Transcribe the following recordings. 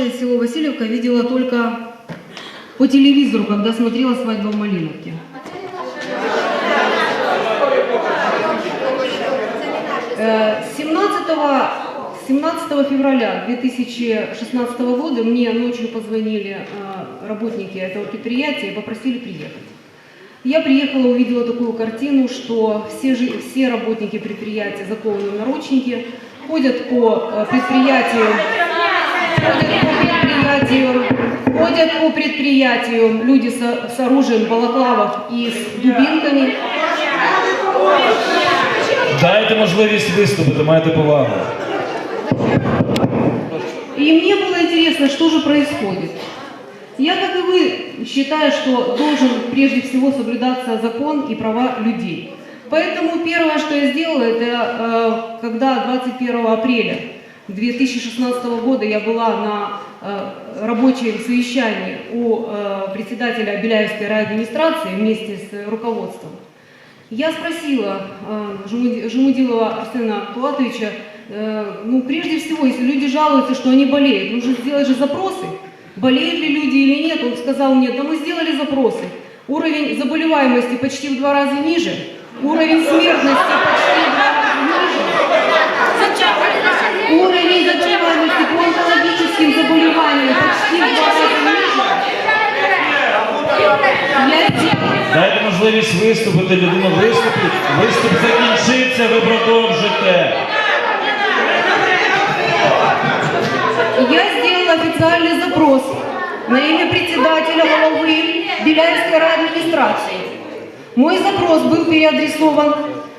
ваше село Васильевка видела только по телевизору, когда смотрела «Свадьба в Малиновке». Э, 17, 17 февраля 2016 года мне ночью позвонили э, работники этого предприятия и попросили приехать. Я приехала, увидела такую картину, что все, все работники предприятия закованы в наручники, ходят по э, предприятию, ходят по предприятию, люди со- с оружием балаклавах и с дубинками. Дайте можливість виступити, маєте повагу. И мне было интересно, что же происходит. Я, как и вы, считаю, что должен прежде всего соблюдаться закон и права людей. Поэтому первое, что я сделала, это э, когда 21 апреля 2016 года я была на э, рабочем совещании у э, председателя Беляевской райадминистрации вместе с руководством. Я спросила э, Жемуди- Жемудилова Арсена Пулатовича, э, ну, прежде всего, если люди жалуются, что они болеют, нужно сделать же запросы, болеют ли люди или нет. Он сказал мне, да мы сделали запросы. Уровень заболеваемости почти в два раза ниже, уровень смертности почти в два раза ниже, уровень заболеваемости по онкологическим заболеваниям почти в два раза ниже. Я сделала Дайте можливість виступити, людина виступить. Виступ закінчиться, ви продовжите. Я сделала официальный запрос на имя председателя головы Беляевской райадминистрации. Мой запрос был переадресован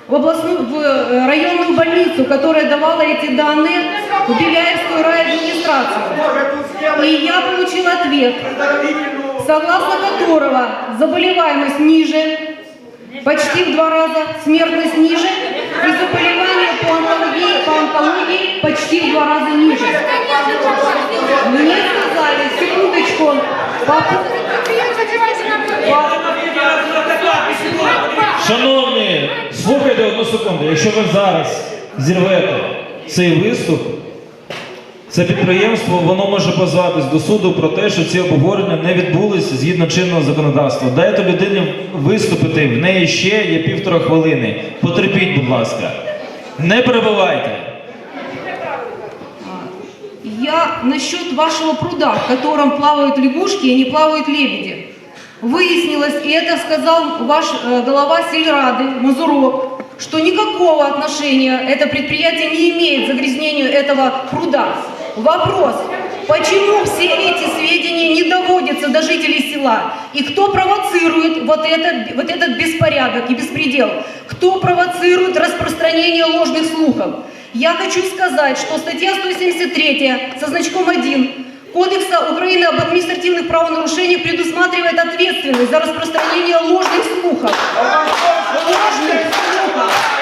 в, областную, в э, районную больницу, которая давала эти данные в Беляевскую райадминистрацию. И я получила ответ, согласно которого заболеваемость ниже, почти в два раза, смертность ниже, и заболевания по онкологии, по онкологии почти в два раза ниже. Мне сказали, секундочку, по- Шановні, слухайте одну секунду. Якщо ви зараз зірвете цей виступ, це підприємство воно може позватись до суду про те, що ці обговорення не відбулися згідно чинного законодавства. Дайте людині виступити, в неї ще є півтора хвилини. Потерпіть, будь ласка. Не перебивайте. я насчет вашего пруда, в котором плавают лягушки и не плавают лебеди. Выяснилось, и это сказал ваш э, глава сельрады Мазурок, что никакого отношения это предприятие не имеет к загрязнению этого пруда. Вопрос, почему все эти сведения не доводятся до жителей села? И кто провоцирует вот этот, вот этот беспорядок и беспредел? Кто провоцирует распространение ложных слухов? Я хочу сказать, что статья 173 со значком 1 Кодекса Украины об административных правонарушениях предусматривает ответственность за распространение ложных слухов. Ложных слухов.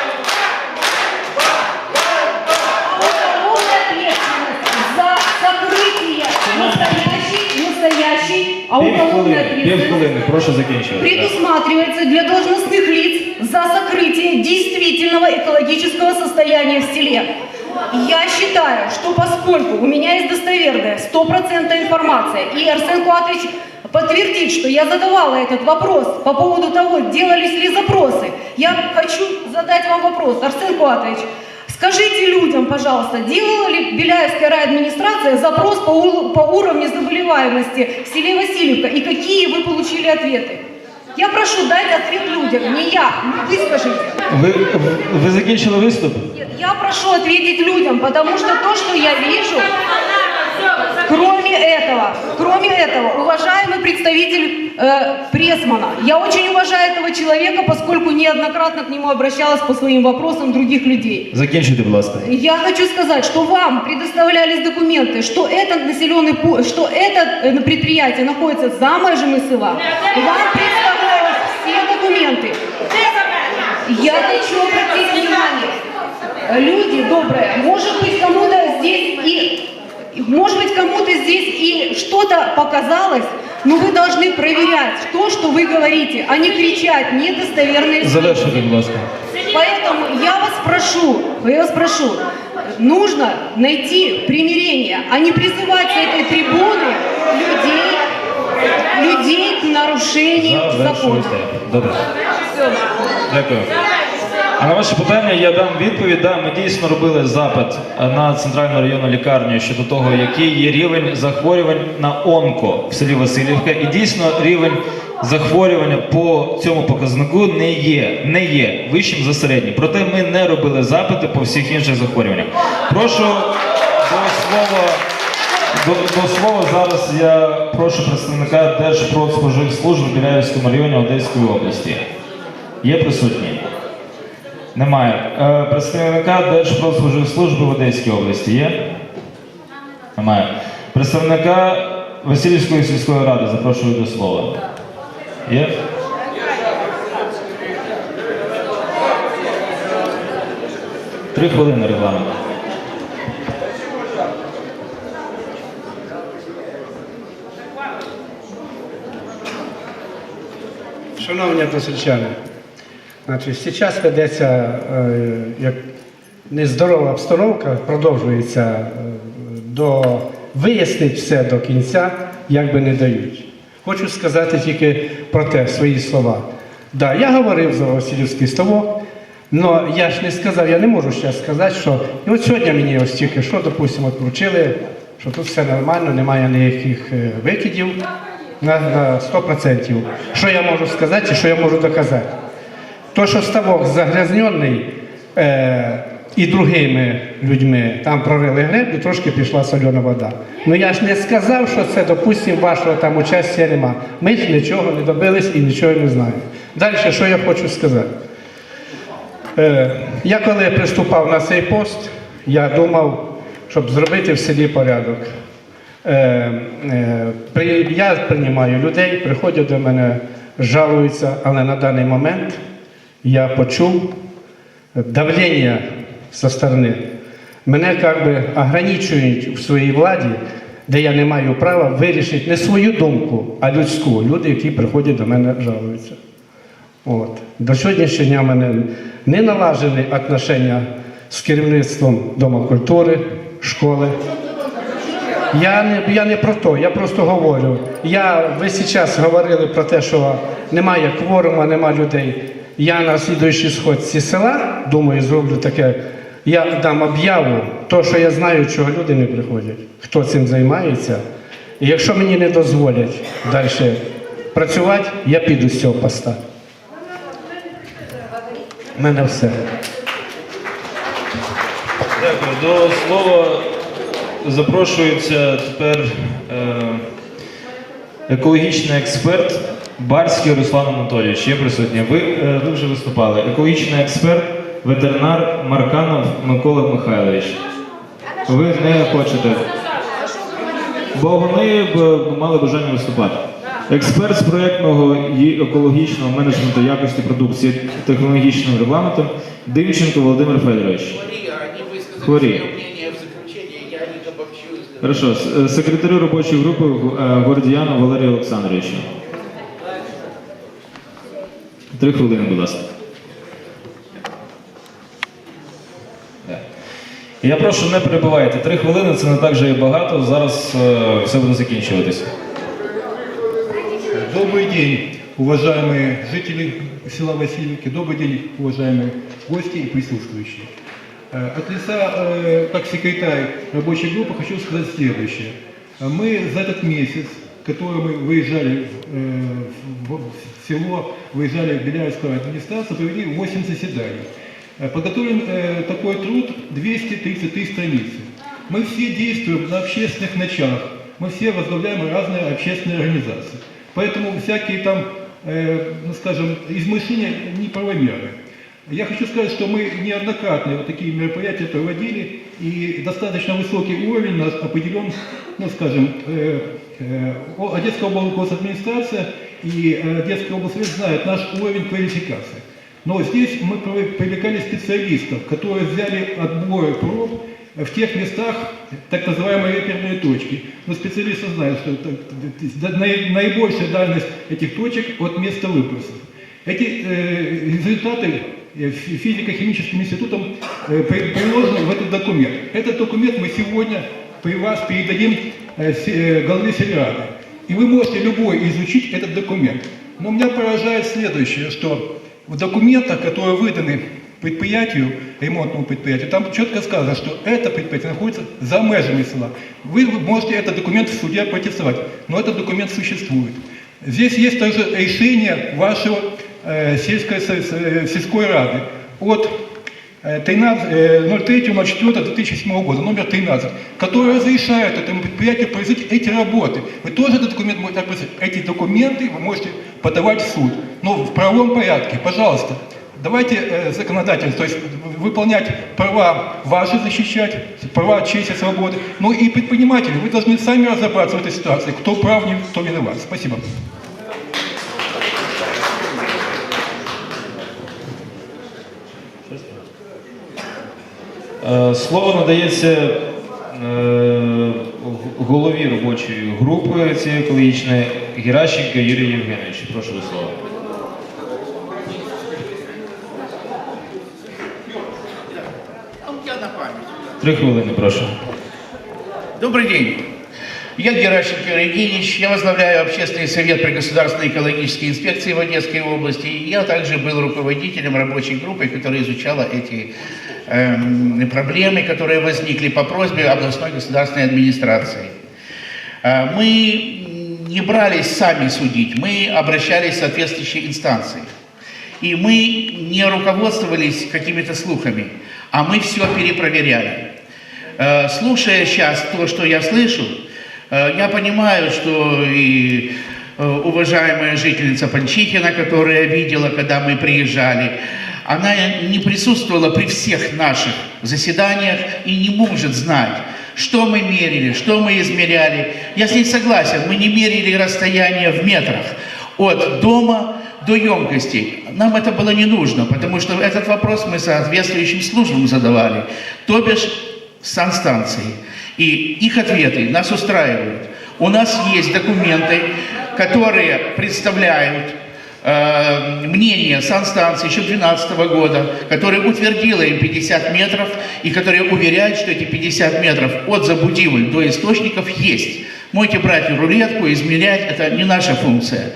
настоящей, настоящей, а уголовная Півхвилини, ответственность півхвилини, прошу закінчувати. предусматривается для должностных лиц за сокрытие действительного экологического состояния в селе. Я считаю, что поскольку у меня есть достоверная, стопроцентная информация, и Арсен Куатович подтвердит, что я задавала этот вопрос по поводу того, делались ли запросы, я хочу задать вам вопрос, Арсен Куатович, Скажите людям, пожалуйста, делала ли Беляевская райадминистрация запрос по, у- по уровню заболеваемости в селе Васильевка и какие вы получили ответы? Я прошу дать ответ людям, не я, вы скажите. Ви, ви закінчили виступ? Нет, я прошу ответить людям, потому что то, что я вижу, кроме этого, кроме этого, уважаемый представитель э, Пресмана, я очень уважаю этого человека, поскольку неоднократно к нему обращалась по своим вопросам других людей. Закінчуйте, будь ласка. Я хочу сказать, что вам предоставлялись документы, что этот населенный что это э, предприятие находится за межами села. Вам представлялись все документы. Я хочу обратить внимание, люди добрые, может быть кому-то здесь и может быть кому-то здесь и что-то показалось, но вы должны проверять то, что вы говорите, а не кричать недостоверные Завершуйте, будь ласка. Поэтому я вас прошу, я вас прошу, нужно найти примирение, а не призывать с этой трибуны людей, людей к нарушению закона. Добре. Дякую. А на ваше питання я дам відповідь. Да, ми дійсно робили запит на центральну районну лікарню щодо того, який є рівень захворювань на онко в селі Васильівка. І дійсно рівень захворювання по цьому показнику не є, не є вищим за середній. Проте ми не робили запити по всіх інших захворюваннях. Прошу до слова. До, до слова зараз я прошу представника Держпродспоживслужби в Біляївському районі Одеської області. Є присутні? Немає. Е, представника Держпродспоживслужби в Одеській області є? Немає. Представника Васильівської сільської ради запрошую до слова. Є? Три хвилини регламент. Шановні односельчани, значить, зараз ведеться е, як нездорова обстановка, продовжується е, до вияснити все до кінця, як би не дають. Хочу сказати тільки про те свої слова. Да, я говорив за Васильівський ставок, але я ж не сказав, я не можу зараз сказати, що і от сьогодні мені ось тільки що, допустимо, вручили, що тут все нормально, немає ніяких е, викидів на, на 100%. Що я можу сказати і що я можу доказати? То, що ставок загрязнений е, і другими людьми там прорили греблю, трошки пішла сольона вода. Ну я ж не сказав, що це, допустимо, вашого там участя нема. Ми ж нічого не добились і нічого не знаємо. Далі, що я хочу сказати? Е, я коли приступав на цей пост, я думав, щоб зробити в селі порядок. Е, е, я приймаю людей, приходять до мене, жалуються, але на даний момент я почув давлення зі сторони. Мене як би ограничують в своїй владі, де я не маю права вирішити не свою думку, а людську. Люди, які приходять до мене, жалуються. От. До сьогоднішнього дня в мене не налажені отношення з керівництвом Дому культури, школи. Я не, я не про то, я просто говорю. Я весь час говорили про те, що немає кворума, немає людей. Я на слідуючій сходці села, думаю, зроблю таке. Я дам об'яву, то, що я знаю, чого люди не приходять, хто цим займається. І якщо мені не дозволять далі працювати, я піду з цього поста. У мене все. Дякую. До слова запрошується тепер е, екологічний експерт Барський Руслан Анатолійович. Є присутній. Ви, е, ви вже виступали. Екологічний експерт, ветеринар Марканов Микола Михайлович. Ви не хочете. Бо вони б мали бажання виступати. Експерт з проєктного і екологічного менеджменту якості продукції технологічним регламентом Димченко Володимир Федорович. Мария, они высказали Хворее. свое мнение в заключение, я не обобщу. из- Хорошо, С- е, секретарю робочої групи е, Гордіяну Валерію Олександровичу. Три хвилини, будь ласка. Да. Я прошу, не перебувайте. Три хвилини це не так же і багато. Зараз е, все буде закінчуватися. Добрый день, уважаемые жители села Васильевки, добрый день, уважаемые гости и присутствующие. Э, От лица, э, как секретарь рабочей группы, хочу сказать следующее. Э, Мы за этот месяц, который мы выезжали э, в в село, выезжали в Беляевскую администрацию, провели 8 заседаний. Э, Подготовлен э, такой труд 233 страницы. Мы все действуем на общественных началах, мы все возглавляем разные общественные организации. Поэтому всякие там, э, ну, скажем, измышления неправомерны. Я хочу сказать, что мы неоднократно вот такие мероприятия проводили, и достаточно высокий уровень нас определен, ну, скажем, э, Одесская областная госадминистрация и э, Одесская область знает наш уровень квалификации. Но здесь мы прив- привлекали специалистов, которые взяли отбор проб в тех местах, так называемые реперные точки. Но специалисты знают, что это- это- наи- наибольшая дальность этих точек от места выбросов. Эти э, результаты э, фи- физико-химическим институтом э, при- приложены в этот документ. Этот документ мы сегодня вас передадим э, э, главе Сельрады. И вы можете любой изучить этот документ. Но меня поражает следующее, что в документах, которые выданы предприятию, ремонтному предприятию, там четко сказано, что это предприятие находится за межами села. Вы можете этот документ в суде протестовать, но этот документ существует. Здесь есть также решение вашего э, сельской, э, сельской рады от 13, 03.04.2007 года, номер 13, который разрешает этому предприятию производить эти работы. Вы тоже этот документ можете отправить. Эти документы вы можете подавать в суд, но в правовом порядке. Пожалуйста, давайте э, законодательно, то есть выполнять права ваши защищать, права честь и свободы. Ну и предприниматели, вы должны сами разобраться в этой ситуации, кто прав, кто виноват. Спасибо. Слово надається е, г- голові робочої групи цієї екологічної Геращенко Юрій Євгенович. Прошу до слова. А у тебя на память. Три хвилини, прошу. Добрый день. Я Геращенко Евгеньевич, я возглавляю общественный совет при Государственной экологической инспекции в Одесской области. И я также был руководителем рабочей группы, которая изучала эти эм, проблемы, которые возникли по просьбе областной государственной администрации. Э, Мы не брались сами судить, мы обращались в соответствующие инстанции. И мы не руководствовались какими-то слухами, а мы все перепроверяли. Э, Слушая сейчас то, что я слышу, э, я понимаю, что и уважаемая жительница Панчихина, которая видела, когда мы приезжали, она не присутствовала при всех наших заседаниях и не может знать, что мы мерили, что мы измеряли. Я с ней согласен, мы не мерили расстояние в метрах от дома до емкости. Нам это было не нужно, потому что этот вопрос мы соответствующим службам задавали, то бишь санстанции. И их ответы нас устраивают. У нас есть документы, которые представляют мнение санстанции еще 2012 года, которое утвердило им 50 метров и которое уверяет, что эти 50 метров от Забудивы до источников есть. Можете брать рулетку, измерять, это не наша функция.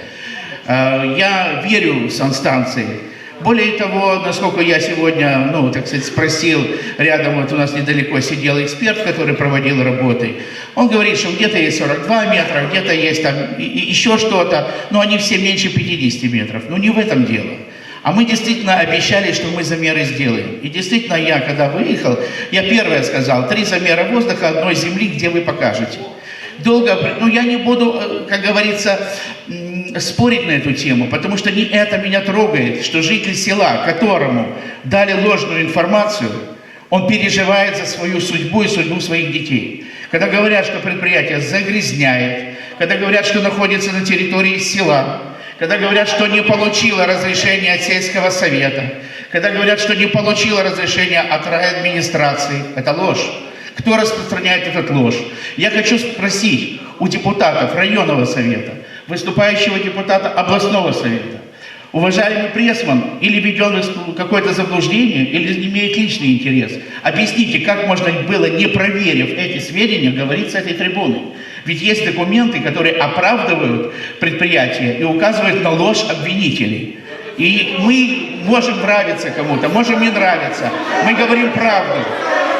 Э, Я верю санстанции. Более того, насколько я сегодня, ну, так сказать, спросил, рядом вот у нас недалеко сидел эксперт, который проводил работы, он говорит, что где-то есть 42 метра, где-то есть там еще что-то, но они все меньше 50 метров. Ну, не в этом дело. А мы действительно обещали, что мы замеры сделаем. И действительно, я, когда выехал, я первое сказал, три замера воздуха одной земли, где вы покажете. Долго, ну я не буду, э, как говорится, спорить на эту тему, потому что не это меня трогает, что житель села, которому дали ложную информацию, он переживает за свою судьбу и судьбу своих детей. Когда говорят, что предприятие загрязняет, когда говорят, что находится на территории села, когда говорят, что не получила разрешение от сельского совета, когда говорят, что не получила разрешение от райадминистрации, это ложь. Кто распространяет эту ложь? Я хочу спросить у депутатов районного совета, выступающего депутата областного совета, уважаемый пресман, или введен какое-то заблуждение, или имеет личный интерес. Объясните, как можно было, не проверив эти сведения, говорить с этой трибуны. Ведь есть документы, которые оправдывают предприятие и указывают на ложь обвинителей. И мы можем нравиться кому-то, можем не нравиться. Мы говорим правду.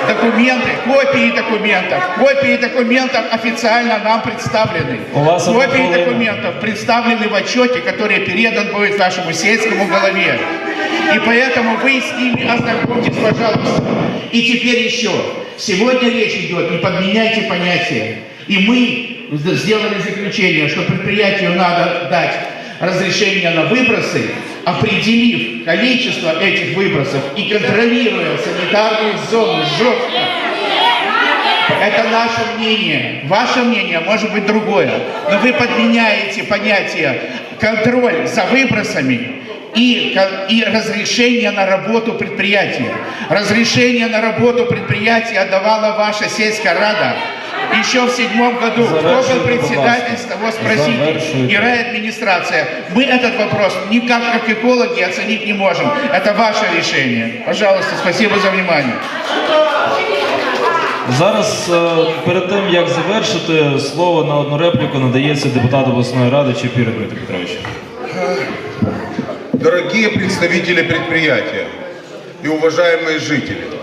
Документы, копии документов, копии документов официально нам представлены. У вас копии документов представлены в отчете, который передан будет нашему сельскому голове. И поэтому вы с ними ознакомьтесь, пожалуйста. И теперь еще. Сегодня речь идет, не подменяйте понятия. И мы сделали заключение, что предприятию надо дать разрешение на выбросы, определив количество этих выбросов и контролируя санитарные зоны жестко. Это наше мнение. Ваше мнение может быть другое. Но вы подменяете понятие контроль за выбросами и, и разрешение на работу предприятия. Разрешение на работу предприятия давала ваша сельская рада еще в седьмом году. Кто был Завершуйте, председатель, пожалуйста. того спросите. Завершуйте. И райадминистрация. Мы этот вопрос никак как экологи оценить не можем. Это ваше решение. Пожалуйста, спасибо за внимание. Зараз е, перед тим як завершити, слово на одну репліку надається депутату обласної ради Чепіру Дмитру Петровичу. Дорогие представители предприятия и уважаемые жители, э,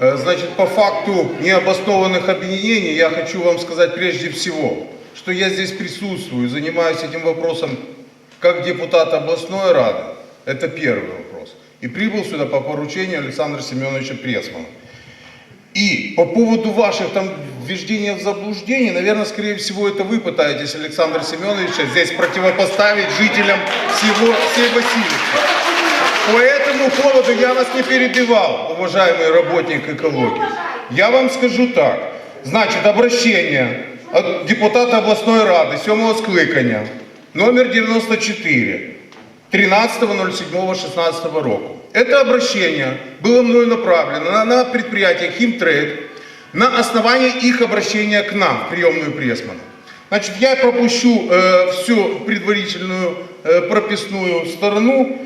значит, по факту необоснованных обвинений я хочу вам сказать прежде всего, что я здесь присутствую, занимаюсь этим вопросом как депутат областной рады, это первый вопрос, и прибыл сюда по поручению Александра Семеновича Пресмана. И по поводу ваших там вверждения в заблуждение, наверное, скорее всего, это вы пытаетесь Александра Семеновича здесь противопоставить жителям всего, всей Васильевки. По этому поводу я вас не перебивал, уважаемый работник экологии. Я вам скажу так. Значит, обращение от депутата областной рады Семова Скликання, номер 94, 13.07.16 року. Это обращение было мною направлено на, предприятие Химтрейд на основании их обращения к нам, в приемную Пресмана. Значит, я пропущу э, всю предварительную э, прописную сторону.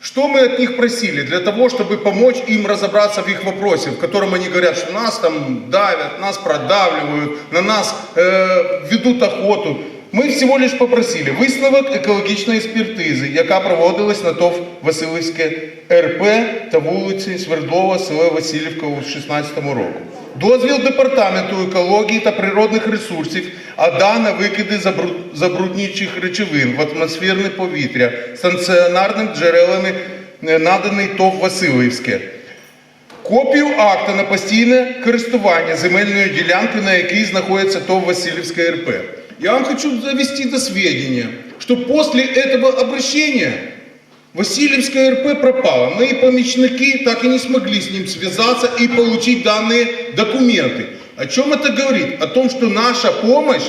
Что мы от них просили? Для того, чтобы помочь им разобраться в их вопросе, в котором они говорят, что нас там давят, нас продавливают, на нас э, ведут охоту. Ми всього лиш попросили висновок екологічної експертизи, яка проводилась на ТОВ Васильівське РП та вулиці Свердлова, село Васильівка у 2016 року. Дозвіл департаменту екології та природних ресурсів АДА на викиди забруднюючих речовин в атмосферне повітря станціонарним джерелами е, наданий ТОВ Васильівське. Копію акта на постійне користування земельною ділянкою, на якій знаходится ТОВ Васильевская РП. Я вам хочу завести до сведения, что после этого обращения Васильевская РП пропала. Мои помощники так и не смогли с ним связаться и получить данные документы. О чем это говорит? О том, что наша помощь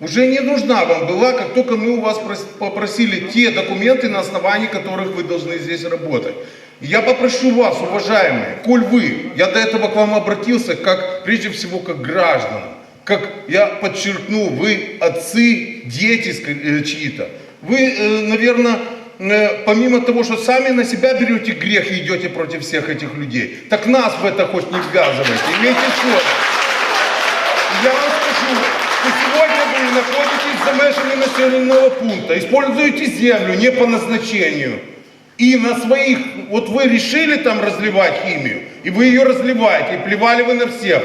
уже не нужна вам была, как только мы у вас прос- попросили те документы, на основании которых вы должны здесь работать. Я попрошу вас, уважаемые, коль вы, я до этого к вам обратился, как прежде всего как гражданам, как я подчеркну, вы отцы, дети э, чьи-то. Вы, э, наверное, помимо того, что сами на себя берете грех и идете против всех этих людей, так нас в это хоть не ввязывайте. Имейте совесть. Я вам скажу, что сегодня вы находитесь за межами населенного пункта, используете землю не по назначению. И на своих, вот вы решили там разливать химию, и вы ее разливаете, и плевали вы на всех.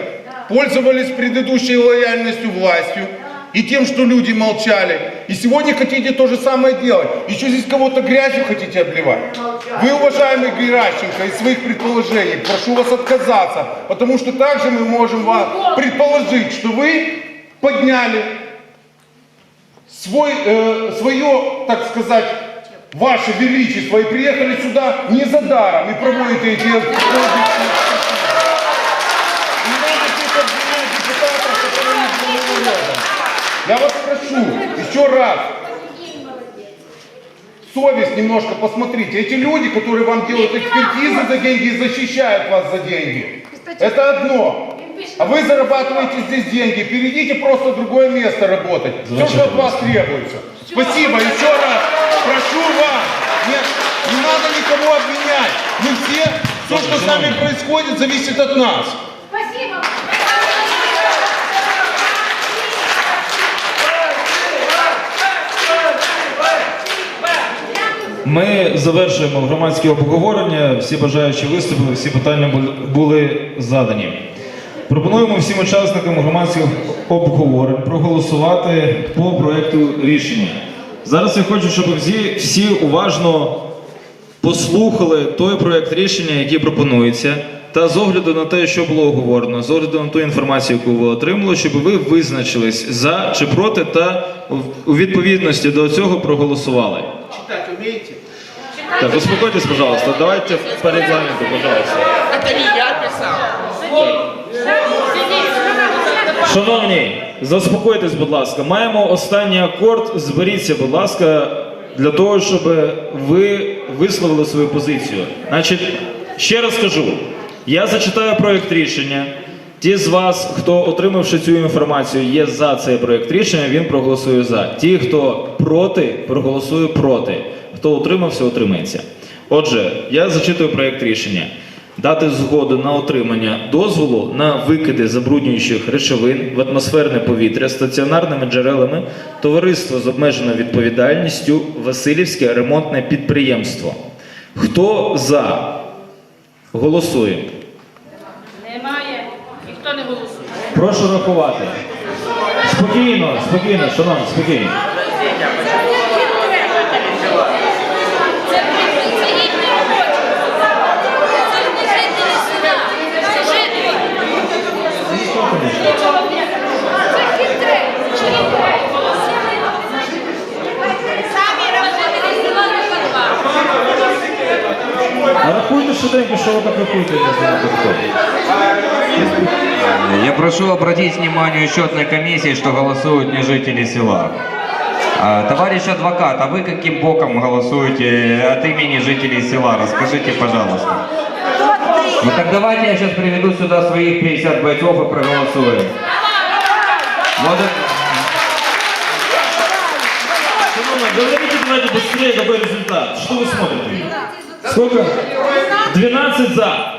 Пользовались предыдущей лояльностью властью и тем, что люди молчали. И сегодня хотите то же самое делать. Еще здесь кого-то грязью хотите обливать. Вы, уважаемый Геращенко, из своих предположений, прошу вас отказаться, потому что также мы можем вам предположить, что вы подняли свой, э, свое, так сказать, ваше величество и приехали сюда не за даром и проводите эти... Не надо тут обвинять депутатов, которые не были рядом. Я вас прошу, еще раз, совесть немножко посмотрите. Эти люди, которые вам делают экспертизы за деньги и защищают вас за деньги, это одно. А вы зарабатываете здесь деньги, перейдите просто в другое место работать. Все, что от вас требуется. Спасибо, еще раз. Прошу вас. Нет, не надо никого обвинять. Мы все, все, что с нами происходит, зависит от нас. Спасибо. Ми завершуємо громадське обговорення. Всі бажаючі виступили, всі питання були задані. Пропонуємо всім учасникам громадських обговорень проголосувати по проекту рішення. Зараз я хочу, щоб всі, всі уважно послухали той проект рішення, який пропонується, та з огляду на те, що було оговорено, з огляду на ту інформацію, яку ви отримали, щоб ви визначились за чи проти та у відповідності до цього проголосували. Читать умеете? Так, успокойтесь, пожалуйста. Давайте по регламенту, пожалуйста. Это не я писал. Шановні, заспокойтесь, будь ласка. Маємо останній акорд. Зберіться, будь ласка, для того, щоб ви висловили свою позицію. Значить, ще раз кажу: я зачитаю проєкт рішення. Ті з вас, хто отримавши цю інформацію, є за цей проєкт рішення, він проголосує за. Ті, хто проти, проголосує проти. Хто утримався, утримається. Отже, я зачитую проєкт рішення. Дати згоду на отримання дозволу на викиди забруднюючих речовин в атмосферне повітря стаціонарними джерелами товариство з обмеженою відповідальністю Васильівське ремонтне підприємство. Хто за? Голосуємо. Немає. Ніхто не голосує. Прошу рахувати. Спокійно, спокійно, шановні, спокійно. Прошу обратить внимание счетной комиссии, что голосуют не жители села. А, Товарищ адвокат, а вы каким боком голосуете от имени жителей села? Расскажите, пожалуйста. Ну так давайте я сейчас приведу сюда своих 50 бойцов и проголосуем. Вот говорите, давайте быстрее, какой результат. Что вы смотрите? Сколько? 12 за.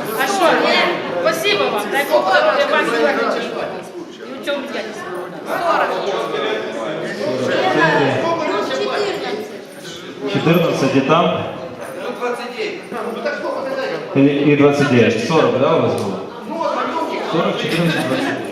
А що? Спасибо вам. Дай Бог здоров'я вам і вашим І у цьому дядьку. 14 і там. І, і 29. 40, да, у вас було? 40, 14, 29.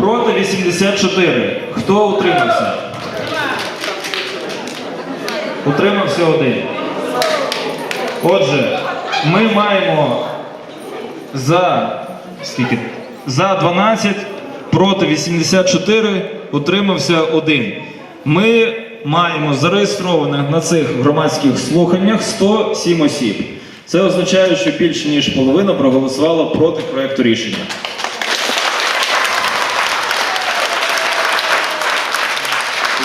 Проти 84. Хто утримався? Утримався один. Отже, ми маємо за скільки? За 12, проти 84, утримався один. Ми маємо зареєстрованих на цих громадських слуханнях 107 осіб. Це означає, що більше ніж половина проголосувала проти проекту рішення.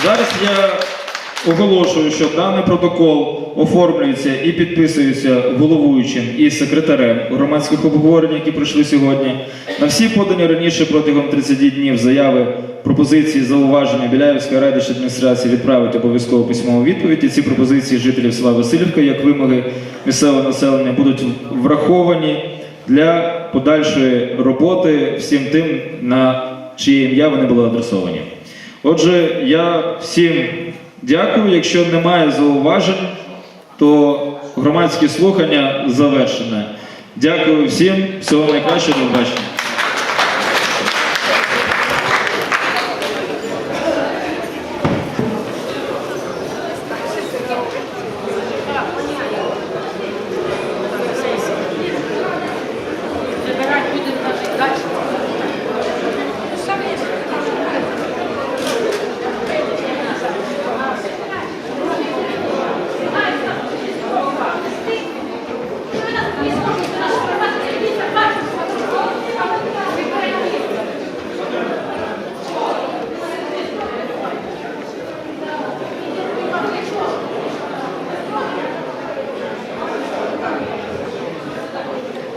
Зараз я оголошую, що даний протокол оформлюється і підписується головуючим і секретарем громадських обговорень, які пройшли сьогодні. На всі подані раніше протягом 30 днів заяви, пропозиції, зауваження Біляївської райдержадміністрації відправить обов'язково письмову відповідь. І ці пропозиції жителів села Васильівка, як вимоги місцевого населення, будуть враховані для подальшої роботи всім тим, на чиє ім'я вони були адресовані. Отже, я всім дякую. Якщо немає зауважень, то громадські слухання завершене. Дякую всім, всього найкращого, до побачення.